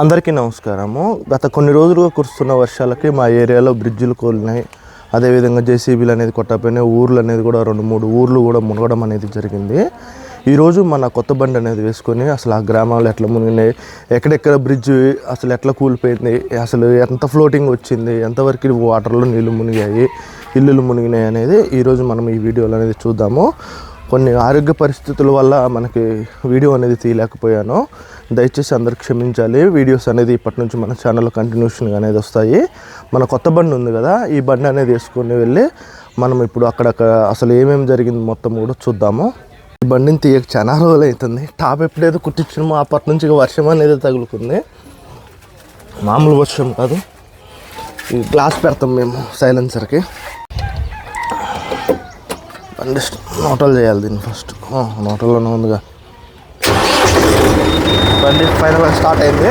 అందరికీ నమస్కారము. గత కొన్ని రోజులుగా కురుస్తున్న వర్షాలకి మా ఏరియాలో బ్రిడ్జిలు కోలినాయి. అదేవిధంగా జేసీబీలు అనేది కొట్టపోయినాయి. ఊర్లు అనేది కూడా రెండు మూడు ఊర్లు కూడా మునగడం అనేది జరిగింది. ఈరోజు మన కొత్త బండి అనేది వేసుకొని అసలు ఆ గ్రామాలు ఎట్లా మునిగినాయి? ఎక్కడెక్కడ బ్రిడ్జ్ అసలు ఎట్లా కూలిపోయింది? అసలు ఎంత ఫ్లోటింగ్ వచ్చింది? ఎంతవరకు వాటర్లో నీళ్ళు మునిగాయి? ఇల్లులు మునిగినాయి అనేది ఈరోజు మనం ఈ వీడియోలో అనేది చూద్దాము. కొన్ని ఆరోగ్య పరిస్థితుల వల్ల మనకి వీడియో అనేది తీయలేకపోయాను. దయచేసి అందరు క్షమించాలి. వీడియోస్ అనేది ఇప్పటి నుంచి మన ఛానల్లో కంటిన్యూషన్గా అనేది వస్తాయి. మన కొత్త బండి ఉంది కదా ఈ బండి అనేది వేసుకొని వెళ్ళి మనం ఇప్పుడు అక్కడక్కడ అసలు ఏమేమి జరిగింది మొత్తం కూడా చూద్దాము. ఈ బండిని తీయక చాలా రోజులు అవుతుంది. టాప్ ఎప్పుడైతే కుట్టించినామో అప్పటి నుంచి వర్షం అనేది తగులుకుంది. మామూలు వర్షం కాదు. ఈ గ్లాస్ పెడతాం మేము సైలెన్సర్కి బండి నోటలు చేయాలి దీన్ని ఫస్ట్ నోటల్లోనే ఉందిగా. బండి ఫైనల్గా స్టార్ట్ అయింది.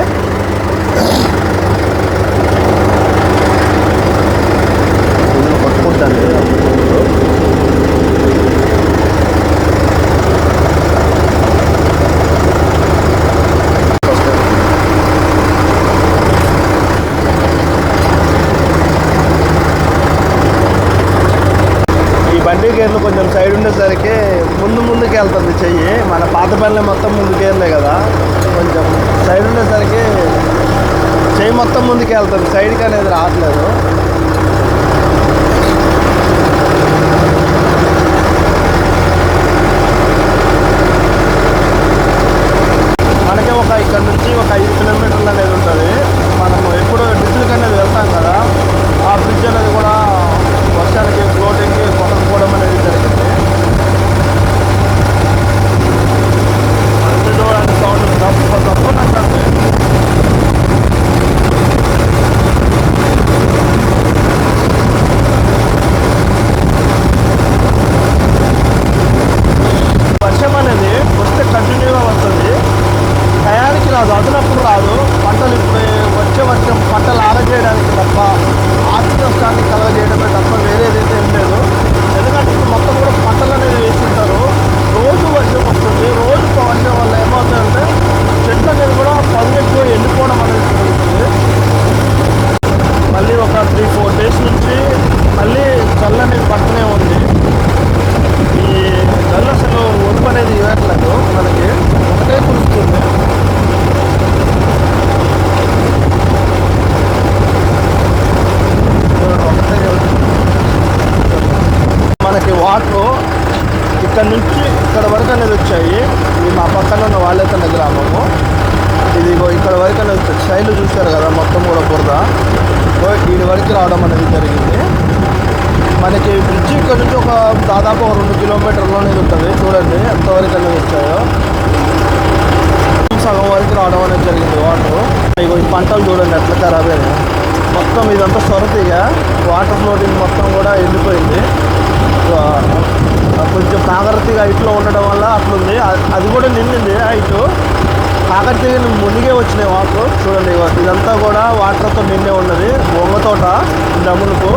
ఈ బండి గేర్లు కొంచెం సైడ్ ఉండేసరికి ముందు ముందుకు వెళ్తుంది చెయ్యి. మన పాత బండ్లు మొత్తం ముందు సైడ్ చేయి మొత్తం ముందుకు వెళ్తుంది సైడ్కి అనేది రావట్లేదు మనకి ఒక ఇక్కడ నుంచి ఒక ఐదు కిలోమీటర్లు అనేది ఉంటుంది మనము ఎప్పుడు బ్రిడ్జ్కి అనేది వెళ్తాం కదా ఆ బ్రిడ్జ్ అనేది కూడా వర్షానికి ఫ్లోటింగ్కి కొనకపోవడం అనేది జరిగింది అది చూడండి సౌండ్ తప్ప తప్పనట్టుంది వర్షం అనేది వస్తే కంటిన్యూగా వస్తుంది టయానికి రాదు అదనప్పుడు రాదు పంటలు ఇప్పుడు వచ్చే వర్షం పంటలు ఆరజేయడానికి తప్ప ఆర్థిక నష్టాన్ని కలగజేయడమే తప్ప వేరేదైతే ఏం లేదు ఎందుకంటే ఇప్పుడు మొత్తం కూడా పంటలు అనేది వేసింటారు రోజు వర్షం వస్తుంది రోజు వర్షం వల్ల ఏమవుతుందంటే చెట్లు అనేది కూడా పదునెక్కువ ఎండిపోవడం అనేది జరుగుతుంది మళ్ళీ ఒక త్రీ ఫోర్ డేస్ నుంచి మళ్ళీ చల్ల అనేది పడుతూనే ఉంది ఈ జల్ అసలు ఒడుపు అనేది ఇవ్వట్లేదు మనకి ఒకటే కురుస్తుంది ఒకటే మనకి వాటర్ ఇక్కడ నుంచి ఇక్కడ వరకు అనేది వచ్చాయి. ఇది మా పక్కన ఉన్న వాళ్ళేతన్న గ్రామము. ఇది ఇక్కడ వరకు అనేది శైలు చూశారు కదా మొత్తం కూడా బురద. వీడి వరకు రావడం అనేది జరిగింది. మనకి బ్రిడ్జ్ ఇక్కడ నుంచి ఒక దాదాపు ఒక రెండు కిలోమీటర్లోనే ఉంటుంది. చూడండి ఎంతవరకు అనేది వచ్చాయో. సగం వరకు రావడం అనేది జరిగింది వాటర్. ఇక ఈ పంటలు చూడండి ఎట్లా ఖరాబ్ అయినాయి. మొత్తం ఇదంతా సొరతిగా వాటర్ ఫ్లోటింగ్ మొత్తం కూడా ఎండిపోయింది. కొంచెం కాకరతీగా హైట్లో ఉండడం వల్ల అట్లుంది. అది కూడా నిండింది హైట్. కాకరతీగ మునిగే వచ్చినాయి వాటర్. చూడండి ఇదంతా కూడా వాటర్తో నిండే ఉన్నది. బొంగ తోట డమ్ములకు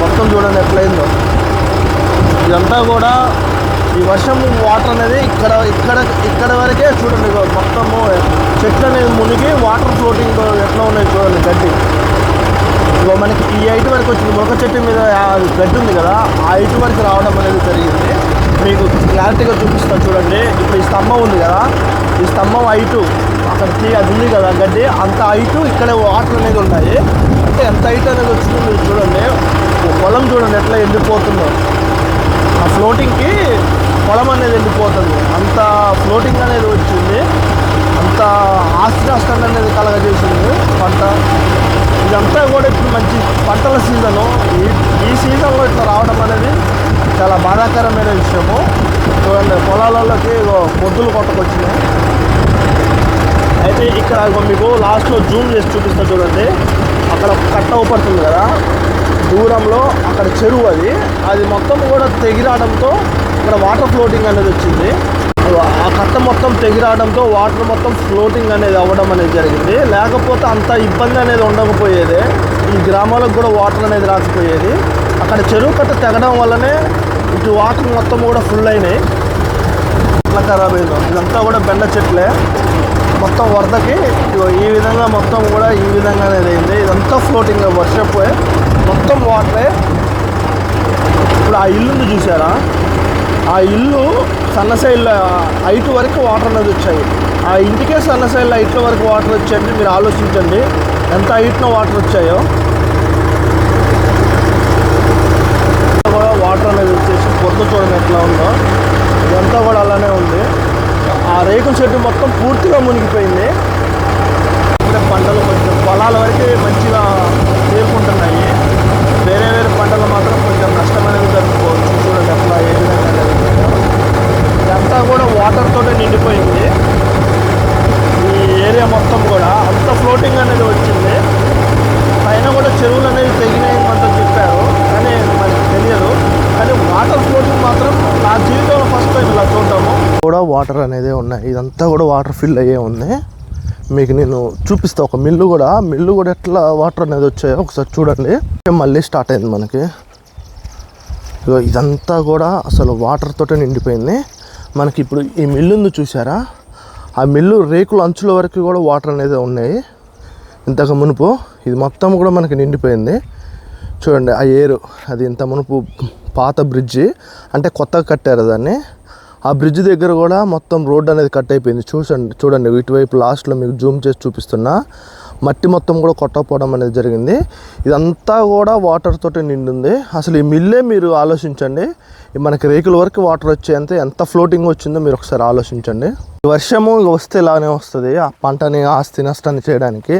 మొత్తం చూడండి ఎట్లయిందో ఇదంతా కూడా ఈ వర్షం వాటర్ అనేది ఇక్కడ ఇక్కడ ఇక్కడ వరకే చూడండి మొత్తము. చెట్లు అనేది మునిగి వాటర్ ఫ్లోటింగ్ ఎట్లా ఉన్నాయి చూడండి గడ్డి. ఇదిగో మనకి ఈ హైట్ వరకు వచ్చింది. మొక్క చెట్టు మీద గడ్డి ఉంది కదా ఆ హైట్ వరకు రావడం అనేది జరిగింది. మీకు క్లారిటీగా చూపిస్తాను చూడండి. ఇప్పుడు ఈ స్తంభం ఉంది కదా ఈ స్తంభం హైటు అక్కడ తీ అది ఉంది కదా గడ్డి. అంత హైటు ఇక్కడ వాటర్ అనేది ఉన్నాయి. అంటే ఎంత హైట్ అనేది వచ్చిందో మీరు చూడండి. పొలం చూడండి ఎట్లా ఎండిపోతుందో. ఆ ఫ్లోటింగ్కి పొలం అనేది ఎండిపోతుంది. అంత ఫ్లోటింగ్ అనేది వచ్చింది. అంత ఆస్తి నష్టం అనేది కలగజేసింది. పంట. ఇదంతా కూడా ఇప్పుడు మంచి పంటల సీజను. ఈ ఈ సీజన్లో ఇట్లా రావడం అనేది చాలా బాధాకరమైన విషయము. చూడండి పొలాలలోకి పొద్దులు కొట్టకొచ్చినాయి. అయితే ఇక్కడ మీకు లాస్ట్లో జూమ్ చేసి చూపిస్తా చూడండి. అక్కడ కట్ట ఊపడుతుంది కదా. దూరంలో అక్కడ చెరువు అది. అది మొత్తం కూడా తెగిరావడంతో ఇక్కడ వాటర్ ఫ్లోటింగ్ అనేది వచ్చింది. ఆ కట్ట మొత్తం తెగిరావడంతో వాటర్ మొత్తం ఫ్లోటింగ్ అనేది అవ్వడం అనేది జరిగింది. లేకపోతే అంత ఇబ్బంది అనేది ఉండకపోయేది. ఈ గ్రామాలకు కూడా వాటర్ అనేది రాకపోయేది. అక్కడ చెరువు కట్ట తెగడం వల్లనే ఇటు వాటర్ మొత్తం కూడా ఫుల్ అయినాయి. అట్లా ఖరాబ్ అయిందో. ఇదంతా కూడా బెండ చెట్లే. మొత్తం వరదకి ఈ విధంగా మొత్తం కూడా ఈ విధంగా అనేది అయింది. ఇదంతా ఫ్లోటింగ్ వర్షపు మొత్తం వాటరే ఇప్పుడు ఆ ఇల్లుని చూసారా? ఆ ఇల్లు సన్నసైల్ హైట్ వరకు వాటర్ అనేది వచ్చాయి. ఆ ఇంటికే సన్నసైల్ హైట్ల వరకు వాటర్ వచ్చాయండి మీరు ఆలోచించండి. ఎంత హైట్లో వాటర్ వచ్చాయో. కూడా వాటర్ అనేది వచ్చేసి పొద్దు చూడండి ఎట్లా ఉందో ఇదంతా కూడా అలానే ఉంది. ఆ రేకుల చెట్టు మొత్తం పూర్తిగా మునిగిపోయింది ఇక్కడ పంటలు కొంచెం పొలాల వరకు మంచిగా చేరుకుంటున్నాయి వేరే వేరే పంటలు మాత్రం కొంచెం నష్టం అనేది జరుపుకోవచ్చు చూడండి ఎట్లా ఏ విధంగా అనేది ఉందో. ఇదంతా కూడా వాటర్ తోటే నిండిపోయింది ఈ ఏరియా మొత్తం కూడా అంత ఫ్లోటింగ్ అనేది వచ్చింది పైన కూడా చెరువులు అనేది తెగినాయి అంతా చెప్పారు కానీ మనకి తెలియదు కానీ వాటర్ ఫ్లోటింగ్ మాత్రం నా జీవితంలో ఫస్ట్ టైం ఇలా చూడటము కూడా వాటర్ అనేది ఉన్నాయి. ఇదంతా కూడా వాటర్ ఫిల్ అయ్యే ఉంది. మీకు నేను చూపిస్తా ఒక మిల్లు కూడా. మిల్లు కూడా ఎట్లా వాటర్ అనేది వచ్చాయో ఒకసారి చూడండి. మళ్ళీ స్టార్ట్ అయింది మనకి. ఇదంతా కూడా అసలు వాటర్ తోటే నిండిపోయింది. మనకి ఇప్పుడు ఈ మిల్లు చూసారా ఆ మిల్లు రేకుల అంచుల వరకు కూడా వాటర్ అనేది ఉన్నాయి. ఇంతకు మునుపు ఇది మొత్తం కూడా మనకి నిండిపోయింది. చూడండి ఆ ఏరు. అది ఇంత మునుపు పాత బ్రిడ్జి. అంటే కొత్తగా కట్టారు దాన్ని. ఆ బ్రిడ్జ్ దగ్గర కూడా మొత్తం రోడ్ అనేది కట్ అయిపోయింది. చూసండి చూడండి ఇటువైపు లాస్ట్లో మీకు జూమ్ చేసి చూపిస్తున్నా. మట్టి మొత్తం కూడా కొట్టకపోవడం అనేది జరిగింది. ఇదంతా కూడా వాటర్ తోటి నిండుంది. అసలు ఈ మిల్లే మీరు ఆలోచించండి. మనకి రేకుల వరకు వాటర్ వచ్చేంత ఎంత ఫ్లోటింగ్ వచ్చిందో మీరు ఒకసారి ఆలోచించండి. వర్షము వస్తే ఇలానే వస్తుంది. ఆ పంటని ఆస్తి నష్టాన్ని చేయడానికి.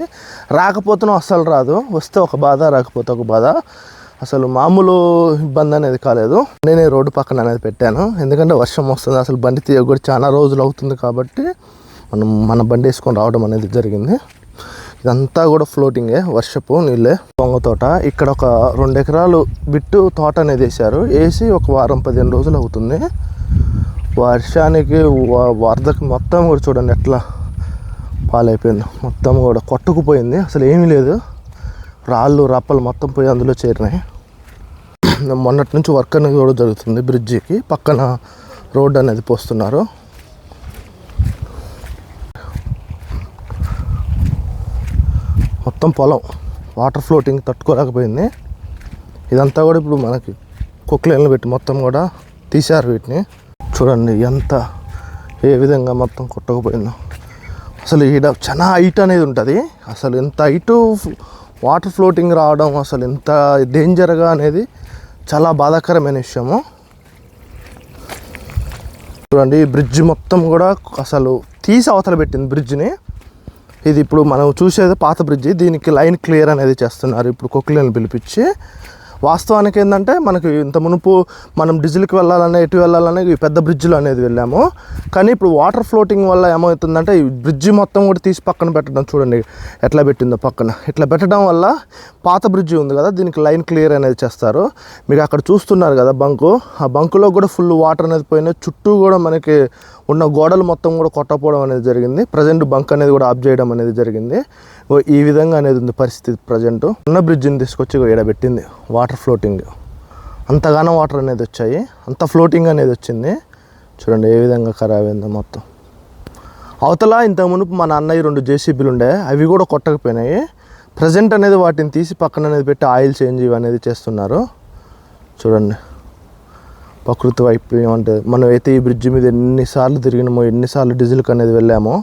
రాకపోతేనో అస్సలు రాదు. వస్తే ఒక బాధ రాకపోతే ఒక బాధ. అసలు మామూలు ఇబ్బంది అనేది కాలేదు. నేనే రోడ్డు పక్కన అనేది పెట్టాను. ఎందుకంటే వర్షం వస్తుంది. అసలు బండి తీయ కూడా చాలా రోజులు అవుతుంది కాబట్టి మనం మన బండి వేసుకొని రావడం అనేది జరిగింది. ఇదంతా కూడా ఫ్లోటింగే వర్షపు నీళ్ళే. పొంగ తోట. ఇక్కడ ఒక రెండు ఎకరాలు బిట్టు తోట అనేది వేసారు వేసి ఒక వారం పదిహేను రోజులు అవుతుంది. వర్షానికి వ- వరదకి మొత్తం కూడా చూడండి ఎట్లా పాలైపోయింది. మొత్తం కూడా కొట్టుకుపోయింది. అసలు ఏమీ లేదు. రాళ్ళు రప్పలు మొత్తం పోయి అందులో చేరినాయి. మొన్నటి నుంచి వర్క్ అనేది కూడా జరుగుతుంది బ్రిడ్జికి. పక్కన రోడ్ అనేది పోస్తున్నారు. మొత్తం పొలం వాటర్ ఫ్లోటింగ్ తట్టుకోలేకపోయింది. ఇదంతా కూడా ఇప్పుడు మనకి కుక్లైన్లు పెట్టి మొత్తం కూడా తీశారు వీటిని. చూడండి ఎంత ఏ విధంగా మొత్తం కొట్టకపోయిందో. అసలు ఈడ చాలా హైట్ అనేది ఉంటుంది. అసలు ఎంత హైటు వాటర్ ఫ్లోటింగ్ రావడం అసలు ఎంత డేంజర్గా అనేది చాలా బాధాకరమైన విషయము. చూడండి ఈ బ్రిడ్జ్ మొత్తం కూడా అసలు తీసి అవతల పెట్టింది బ్రిడ్జ్ని. ఇది ఇప్పుడు మనం చూసేది పాత బ్రిడ్జి దీనికి లైన్ క్లియర్ అనేది చేస్తున్నారు. ఇప్పుడు కొక్కిలను పిలిపించి వాస్తవానికి ఏంటంటే మనకి ఇంత మునుపు మనం డీజిల్కి వెళ్ళాలన్నా ఎటు వెళ్ళాలన్నా ఈ పెద్ద బ్రిడ్జ్లో అనేది వెళ్ళాము. కానీ ఇప్పుడు వాటర్ ఫ్లోటింగ్ వల్ల ఏమవుతుందంటే ఈ బ్రిడ్జి మొత్తం కూడా తీసి పక్కన పెట్టడం చూడండి ఎట్లా పెట్టిందో పక్కన. ఇట్లా పెట్టడం వల్ల పాత బ్రిడ్జి ఉంది కదా దీనికి లైన్ క్లియర్ అనేది చేస్తారు. మీరు అక్కడ చూస్తున్నారు కదా బంకు ఆ బంకులో కూడా ఫుల్ వాటర్ అనేది పోయినాయి. చుట్టూ కూడా మనకి ఉన్న గోడలు మొత్తం కూడా కొట్టపోవడం అనేది జరిగింది. ప్రజెంట్ బంక్ అనేది కూడా ఆఫ్ చేయడం అనేది జరిగింది. ఓ ఈ విధంగా అనేది ఉంది పరిస్థితి ప్రజెంట్. ఉన్న బ్రిడ్జిని తీసుకొచ్చి ఇక్కడ పెట్టింది వాటర్ ఫ్లోటింగ్. అంతగానో వాటర్ అనేది వచ్చాయి. అంత ఫ్లోటింగ్ అనేది వచ్చింది. చూడండి ఏ విధంగా ఖరాబ్ అయిందో మొత్తం. అవతల ఇంత మునుపు మన అన్నయ్య రెండు జేసీబీలు ఉండే అవి కూడా కొట్టకపోయినాయి. ప్రజెంట్ అనేది వాటిని తీసి పక్కన అనేది పెట్టి ఆయిల్ చేంజ్ ఇవి అనేది చేస్తున్నారు. చూడండి. ప్రకృతి వైపు ఏమంటే మనం అయితే ఈ బ్రిడ్జ్ మీద ఎన్నిసార్లు తిరిగినామో ఎన్నిసార్లు డీజిల్కి అనేది వెళ్ళామో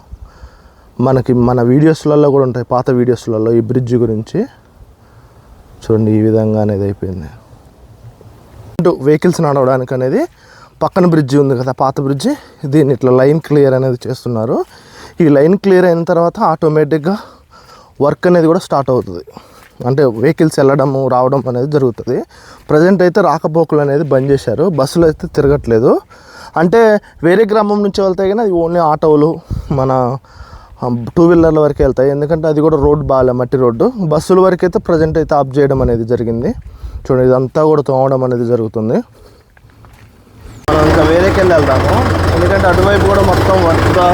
మనకి మన వీడియోస్లలో కూడా ఉంటాయి పాత వీడియోస్లలో ఈ బ్రిడ్జ్ గురించి. చూడండి ఈ విధంగా అనేది అయిపోయింది. వెహికల్స్ నడవడానికి అనేది పక్కన బ్రిడ్జి ఉంది కదా పాత బ్రిడ్జి దీన్ని ఇట్లా లైన్ క్లియర్ అనేది చేస్తున్నారు. ఈ లైన్ క్లియర్ అయిన తర్వాత ఆటోమేటిక్గా వర్క్ అనేది కూడా స్టార్ట్ అవుతుంది. అంటే వెహికల్స్ వెళ్ళడము రావడం అనేది జరుగుతుంది. ప్రజెంట్ అయితే రాకపోకలు అనేది బంద్ చేశారు. బస్సులు అయితే తిరగట్లేదు. అంటే వేరే గ్రామం నుంచి వెళ్తాయి కానీ అది ఓన్లీ ఆటోలు మన టూ వీలర్ల వరకు వెళ్తాయి. ఎందుకంటే అది కూడా రోడ్ బాగాలే మట్టి రోడ్డు. బస్సుల వరకు అయితే ప్రజెంట్ అయితే ఆఫ్ చేయడం అనేది జరిగింది. చూడండి ఇదంతా కూడా తోమడం అనేది జరుగుతుంది. మనం ఇంకా వేరేకి వెళ్ళి వెళ్దాము. ఎందుకంటే అటువైపు కూడా మొత్తం వర్క్గా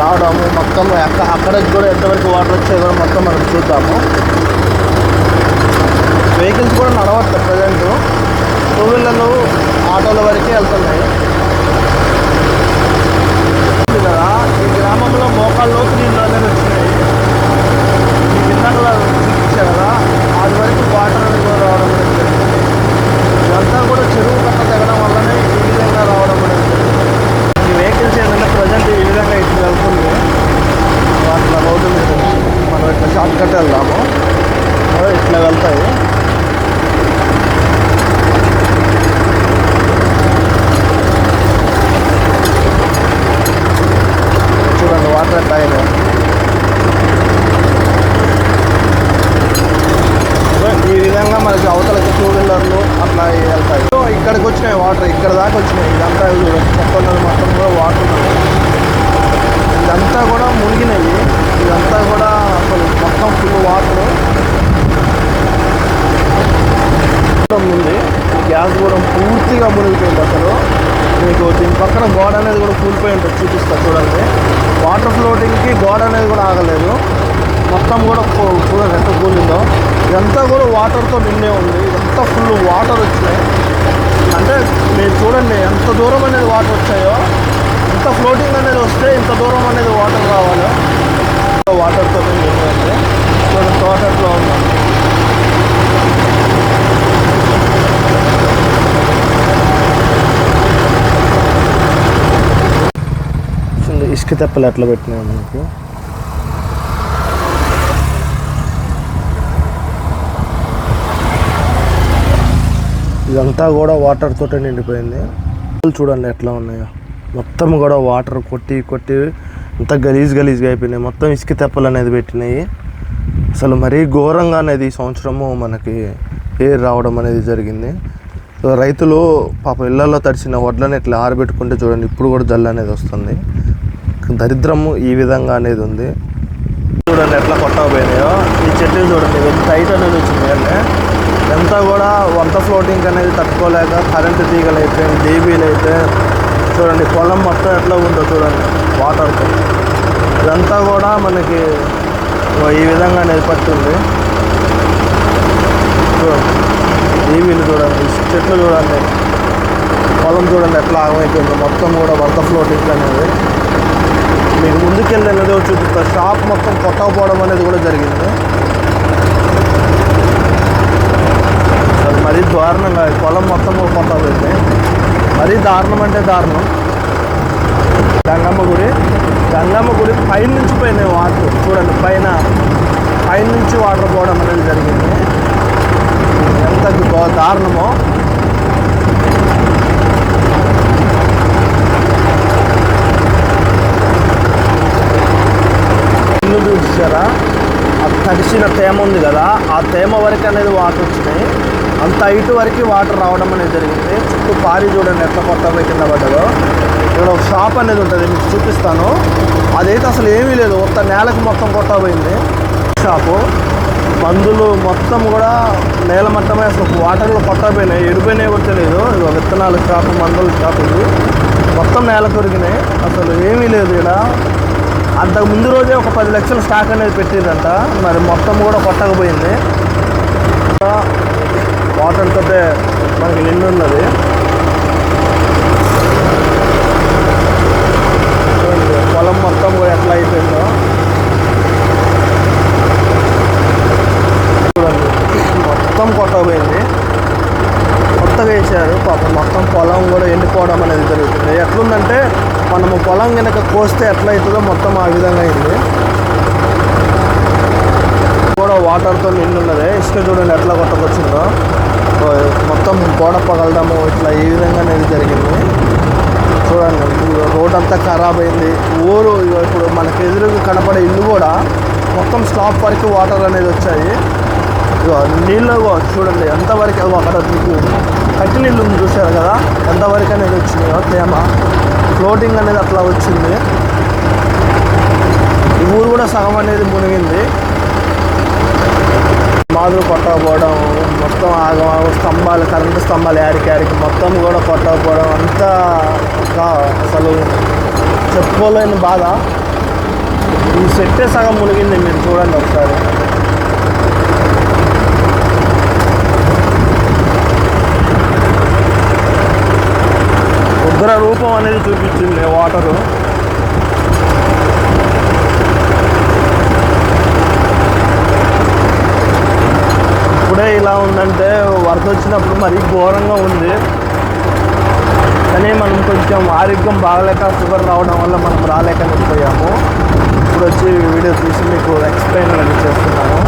రావడము మొత్తం అక్కడ అక్కడికి కూడా ఎంతవరకు వాటర్ వచ్చాయి కూడా మొత్తం మనం చూద్దాము. వెహికల్స్ కూడా నడవట్లేదు ప్రజెంట్. టూ వీలర్లు ఆటోల వరకే వెళ్తున్నాయి. కదా ఈ గ్రామంలో మోకాళ్ళలోకి నీళ్ళు అనేది వచ్చినాయి. ఈ కిందకలా కదా అది వరకు వాటర్ అనేది కూడా రావడం జరిగింది. ఇదంతా కూడా చెరువు కట్ట తగ్గడం వల్లనే ఈ విధంగా రావడం అనేది జరిగింది. ఈ వెహికల్స్ ఏంటంటే ప్రజెంట్ ఈ విధంగా ఇట్లా వెళ్తుంది అట్లా రోడ్డు మీద నుంచి మనం ఇట్లా షార్ట్ కట్ వెళ్దాము అదే ఇట్లా వెళ్తాయి చూడండి వాటర్ ఎట్లా అయినాయి సో ఈ విధంగా మనకి అవతలకి టూ వీలర్లు అట్లా వెళ్తాయి సో ఇక్కడికి వచ్చినాయి వాటర్ ఇక్కడ దాకా వచ్చినాయి ఇదంతా చూడండి చెప్పన్నది మొత్తం కూడా వాటర్ ఉన్నది ఇదంతా కూడా మునిగినాయి ఇదంతా కూడా అసలు మొత్తం ఫుల్ వాటర్ ఉంది. గ్యాస్ కూడా పూర్తిగా మునిగిపోయింది అసలు. మీకు దీని పక్కన గోడ అనేది కూడా కూలిపోయి ఉంటుంది చూపిస్తా చూడండి. వాటర్ ఫ్లోటింగ్కి గోడ అనేది కూడా ఆగలేదు. మొత్తం కూడా చూడండి ఎంత కూలిందో. ఇదంతా కూడా వాటర్తో నిండే ఉంది. ఇదంతా ఫుల్ వాటర్ వచ్చినాయి. అంటే మీరు చూడండి ఎంత దూరం అనేది వాటర్ వచ్చాయో ఇంత ఫ్లోటింగ్ అనేది వస్తే ఇంత దూరం అనేది వాటర్ రావాలి వాటర్తో నిండి ఉంది చూడండి తోటట్లో ఉంది చూడండి, తెప్పలు ఎట్లా పెట్టినాయి మనకు ఇదంతా కూడా వాటర్ తోటే నిండిపోయింది. చూడండి ఎట్లా ఉన్నాయో. మొత్తం కూడా వాటర్ కొట్టి కొట్టి అంత గలీజ్ గలీజ్గా అయిపోయినాయి. మొత్తం ఇసుక తెప్పలు అనేది పెట్టినాయి. అసలు మరీ ఘోరంగా అనేది ఈ సంవత్సరము మనకి పేరు రావడం అనేది జరిగింది. రైతులు పాప ఇళ్ళలో తడిసిన వడ్లను ఇట్లా ఆరబెట్టుకుంటే చూడండి ఇప్పుడు కూడా జల్లు అనేది వస్తుంది. దరిద్రము ఈ విధంగా అనేది ఉంది. చూడండి ఎట్లా కొట్టకపోయినాయో. ఈ చెట్లు చూడండి ఎంత టైట్ అనేది వచ్చింది అంటే ఎంత కూడా వంత ఫ్లోటింగ్ అనేది తట్టుకోలేక కరెంటు తీగలు అయితే డీబీలు అయితే చూడండి పొలం మొత్తం ఎట్లా ఉందో చూడండి వాటర్తో ఇదంతా కూడా మనకి ఈ విధంగా అనేది పట్టింది. చూడండి డీబీలు చూడండి చెట్లు చూడండి. పొలం చూడండి ఎట్లా ఆగమైపోయిందో. మొత్తం కూడా వంత ఫ్లోటింగ్ అనేది. మీకు ముందుకెళ్ళి అనేది షాప్ మొత్తం కొట్టకపోవడం అనేది కూడా జరిగింది. అది మరీ దారుణంగా పొలం మొత్తం కూడా మరీ దారుణం అంటే దారుణం. గంగమ్మ గుడి. గంగమ్మ గుడి పైన నుంచి పోయినాయి వాటర్. చూడండి పైన పైన నుంచి వాటర్ పోవడం అనేది జరిగింది. ఎంత దారుణమో. ఇల్లు చూసారా ఆ తడిసిన తేమ ఉంది కదా ఆ తేమ వరకు అనేది వాటర్ వచ్చినాయి. అంత ఇటు వరకు వాటర్ రావడం అనేది జరిగింది. చుట్టూ పారి చూడండి ఎట్లా కొత్త కింద పడ్డదో. ఇక్కడ ఒక షాప్ అనేది ఉంటుంది మీకు చూపిస్తాను. అదైతే అసలు ఏమీ లేదు ఒక్క నేలకు మొత్తం కొత్త పోయింది షాపు. మందులు మొత్తం కూడా నేల మట్టమే అసలు వాటర్లో కొత్త పోయినాయి ఎడిపోయినాయి కూడా తెలియదు ఇది విత్తనాల షాపు మందుల షాపు ఇది. మొత్తం నేల కొరిగినాయి అసలు ఏమీ లేదు ఇక్కడ అంతకు ముందు రోజే ఒక పది లక్షల స్టాక్ అనేది పెట్టిందంట. మరి మొత్తం కూడా కొట్టకపోయింది. వాటర్ తోటే మనకి నిండు ఉన్నది చూడండి, పొలం మొత్తం కూడా ఎట్లా అయిపోయిందో చూడండి మొత్తం కొట్టకపోయింది కొత్తగా వేసారు పాపం మొత్తం పొలం కూడా ఎండిపోవడం అనేది జరుగుతుంది ఎట్లుందంటే మనము పొలం కనుక కోస్తే ఎట్లా అవుతుందో మొత్తం ఆ విధంగా అయింది కూడా వాటర్తో నిండున్నది ఇసుక చూడండి ఎట్లా కొట్టకొచ్చిందో ఓ, మొత్తం గోడ పగలడము ఇట్లా ఈ విధంగా అనేది జరిగింది చూడండి ఇప్పుడు రోడ్ అంతా ఖరాబ్ అయింది ఊరు ఇగో ఇప్పుడు మనకి ఎదురుగా కనపడే ఇల్లు కూడా టాప్ వరకు వాటర్ అనేది వచ్చాయి. ఇగో నీళ్ళు చూడండి ఎంతవరకు అక్కడ మీకు కట్టి నీళ్ళు ఉంది చూసారు కదా? ఎంతవరకు అనేది వచ్చినాయో తేమ ఫ్లోటింగ్ అనేది అట్లా వచ్చింది. ఈ ఊరు కూడా సగం అనేది మునిగింది. మాదులు కొట్టకపోవడం మొత్తం ఆగమాగ స్తంభాలు కరెంటు స్తంభాలు యాడికి యాడికి మొత్తం కూడా కొట్టకపోవడం అంతా అసలు చెప్పుకోలేని బాధ. ఈ సెట్టే సగం మునిగింది మీరు చూడండి ఒకసారి. ఉగ్ర రూపం అనేది చూపించింది వాటరు. ఇప్పుడే ఇలా ఉందంటే వరద వచ్చినప్పుడు మరీ ఘోరంగా ఉంది. కానీ మనం కొంచెం ఆరోగ్యం బాగలేక షుగర్ రావడం వల్ల మనం రాలేక నిలిపోయాము ఇప్పుడు వచ్చి వీడియో తీసి మీకు ఎక్స్ప్లెయిన్ అనేది చేస్తున్నాను.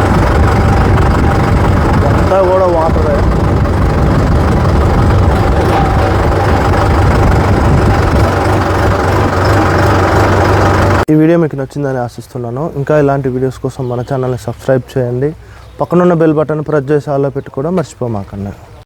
అంతా కూడా వాటరే ఈ వీడియో మీకు నచ్చిందని ఆశిస్తున్నాను. ఇంకా ఇలాంటి వీడియోస్ కోసం మన ఛానల్ని సబ్స్క్రైబ్ చేయండి. పక్కనున్న బెల్ బటన్ ప్రెస్ చేసి ఆలో పెట్టుకోవడం మర్చిపోమాకండి.